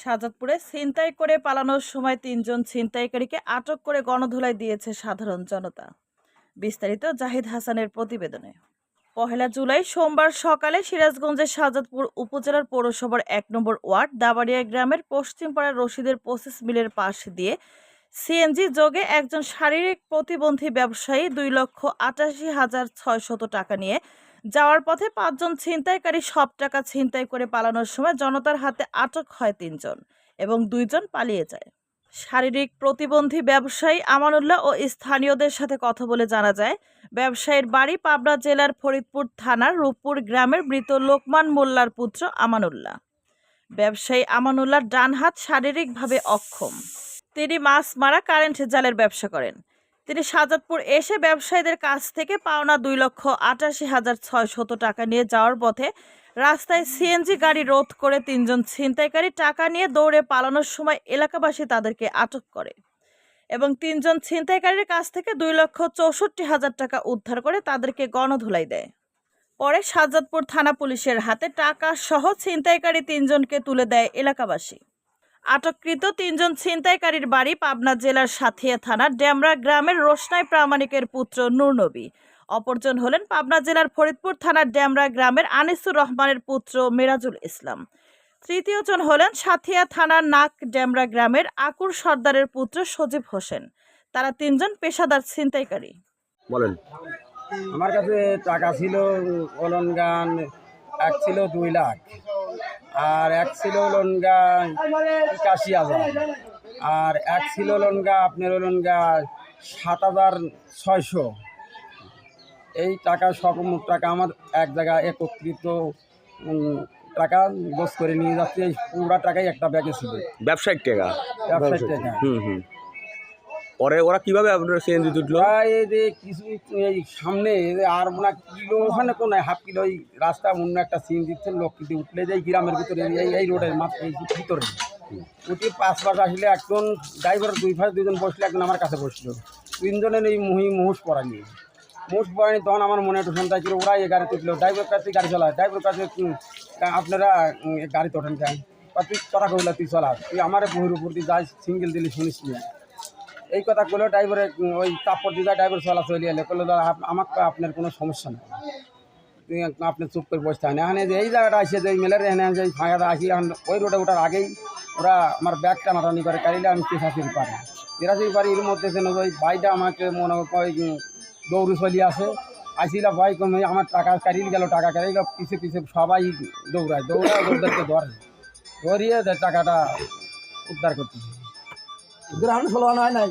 শাহজাদপুরে ছিনতাই করে পালানোর সময় তিনজন ছিনতাইকারীকে আটক করে গণধোলাই দিয়েছে সাধারণ জনতা। বিস্তারিত জাহিদ হাসানের প্রতিবেদনে। পহেলা জুলাই সোমবার সকালে সিরাজগঞ্জের শাহজাদপুর উপজেলার পৌরসভার এক নম্বর ওয়ার্ড দাবাড়িয়া গ্রামের পশ্চিমপাড়ার রশিদের প্রসেস মিলের পাশ দিয়ে সিএনজি যোগে একজন শারীরিক প্রতিবন্ধী ব্যবসায়ী দুই লক্ষ আটাশি হাজার ছয়শত টাকা নিয়ে যাওয়ার পথে পাঁচজন ছিনতাইকারী সব টাকা ছিনতাই করে পালানোর সময় জনতার হাতে আটক হয় তিনজন এবং দুইজন পালিয়ে যায়। শারীরিক প্রতিবন্ধী ব্যবসায়ী আমানুল্লাহ ও স্থানীয়দের সাথে কথা বলে জানা যায়, ব্যবসায়ীর বাড়ি পাবনা জেলার ফরিদপুর থানার রূপপুর গ্রামের মৃত লোকমান মোল্লার পুত্র আমানুল্লাহ। ব্যবসায়ী আমানুল্লাহর ডান হাত শারীরিকভাবে অক্ষম। তিনি মাছ মারা কারেন্ট জালের ব্যবসা করেন। তিনি শাহজাদপুর এসে ব্যবসায়ীদের কাছ থেকে পাওনা দুই লক্ষ আটাশি হাজার ছয়শত টাকা নিয়ে যাওয়ার পথে রাস্তায় সিএনজি গাড়ি রোধ করে তিনজন ছিনতাইকারী টাকা নিয়ে দৌড়ে পালানোর সময় এলাকাবাসী তাদেরকে আটক করে এবং তিনজন ছিনতাইকারীর কাছ থেকে দুই লক্ষ চৌষট্টি হাজার টাকা উদ্ধার করে তাদেরকে গণধুলাই দেয়। পরে শাহজাদপুর থানা পুলিশের হাতে টাকা সহ ছিনতাইকারী তিনজনকে তুলে দেয় এলাকাবাসী। আটককৃত তিনজন ছিনতাইকারীর বাড়ি পাবনা জেলার সাথিয়া থানার ড্যামরা গ্রামের রোশনাই প্রামাণিকের পুত্র নূরনবী। অপরজন হলেন পাবনা জেলার ফরিদপুর থানার ড্যামরা গ্রামের আনিসুর রহমানের পুত্র মিরাজুল ইসলাম। তৃতীয়জন হলেন সাথিয়া থানার নাক ড্যামরা গ্রামের আকুর সর্দারের পুত্র সজীব হোসেন। তারা তিনজন পেশাদার ছিনতাইকারী। বলেন। আমার কাছে টাকা ছিল অলনগান এক ছিল দুই লাখ। আর এক ছিল লনগা একাশি হাজার। আর এক ছিল লনগা আপনার লনগা সাত হাজার ছয়শো। এই টাকা সব টাকা আমার এক জায়গায় একত্রিত টাকা বস করে নিয়ে যাচ্ছে। এই পুরা টাকাই একটা ব্যাগে ছিল। ব্যবসায়িক টাকা? ব্যবসায়িক টাকা। হুম হুম। পরে ওরা কীভাবে আপনার সিএনজি প্রায় এই যে কিছু এই সামনে আর মনে কিলো ওখানে কোন হাফ কিলো ওই রাস্তা অন্য একটা সিন দিচ্ছে লোক কিন্তু উঠলে যাই গ্রামের ভিতরে এই এই রোডের মাত্র ভিতরে। উঠে পাঁচ পাশ আসলে একজন ড্রাইভার দুই পাশে দুজন বসলে একজন আমার কাছে বসল। তিনজনের এই মুহি মুহুস পড়ানি মুহুস পড়ানি তখন আমার মনে একটু সন্তান ছিল ওরা এই গাড়ি তুললো। ড্রাইভার কাছে গাড়ি চালায় ড্রাইভার কাছে আপনারা গাড়ি তোঠেন যান তুই কথা কইলা তুই চলা। তুই আমার বহুর উপর দিয়ে যাই সিঙ্গেল দিলি শুনিস না। এই কথা করলেও ড্রাইভারে ওই তাপর দিদা ড্রাইভার চলা চলে এলে করল দাদা আমার আপনার কোনো সমস্যা নেই। আপনি চুপ করে বসতে হয় না। এখানে যে এই জায়গাটা আসে, যে মেলের এখানে যে ফাঁকাটা আসি, এখন ওই রোডে ওঠার আগেই ওরা আমার ব্যাগ টানাটানি করে কারিলে আমি পেশাচির পারি পেশাচির পারি এর মধ্যে যেন ওই ভাইটা আমাকে মনে হয় দৌড়ে চলি আসে। আসিলা ভাই কমে, আমার টাকা কারিয়ে গেল, টাকা কারিয়ে গেল। পিছে পিছে সবাই দৌড়ায় দৌড়ায় ওদেরকে ধরে ধরিয়ে টাকাটা উদ্ধার করতেছে। গ্রাউন্ড ফলো হয় নাই?